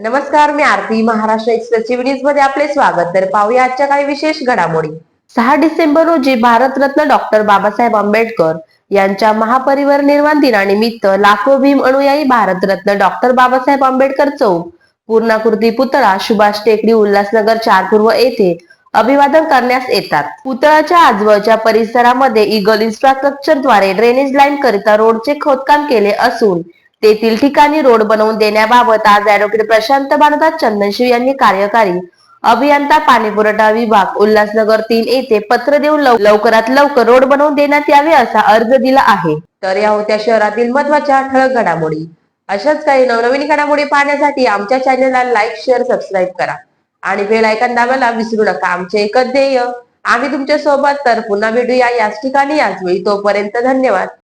नमस्कार मी आरती महाराष्ट्र एक्सप्रेस न्यूजमध्ये आपले स्वागत. तर पाहूया आजच्या काही विशेष घडामोडी. सहा डिसेंबर रोजी भारतरत्न डॉक्टर बाबासाहेब आंबेडकर यांच्या महापरिनिर्वाण दिनानिमित्त लाखो भीम अनुयायी भारतरत्न डॉक्टर बाबासाहेब आंबेडकर चौक पूर्णाकृती पुतळा सुभाष टेकडी उल्हासनगर चार पूर्व येथे अभिवादन करण्यास येतात. पुतळाच्या आजवळच्या परिसरामध्ये इगल इन्फ्रास्ट्रक्चरद्वारे ड्रेनेज लाईन करिता रोडचे खोदकाम केले असून तेथील ठिकाणी रोड बनवून देण्याबाबत आज ऍडव्होकेट प्रशांत भारदास चंदनशिव यांनी कार्यकारी अभियंता पाणीपुरवठा विभाग उल्हासनगर तीन येथे पत्र देऊन लव- लवकरात लवकर रोड बनवून देण्यात यावे असा अर्ज दिला आहे. तर या होत्या शहरातील महत्त्वाच्या ठळक घडामोडी. अशाच काही नवनवीन घडामोडी पाहण्यासाठी आमच्या चॅनलला लाईक शेअर सबस्क्राईब करा. आणि बेल आयकॉन दाबायला विसरू नका. आमचे एकच ध्येय आम्ही तुमच्यासोबत तर पुन्हा भेटूया याच ठिकाणी. याच वेळी तोपर्यंत धन्यवाद.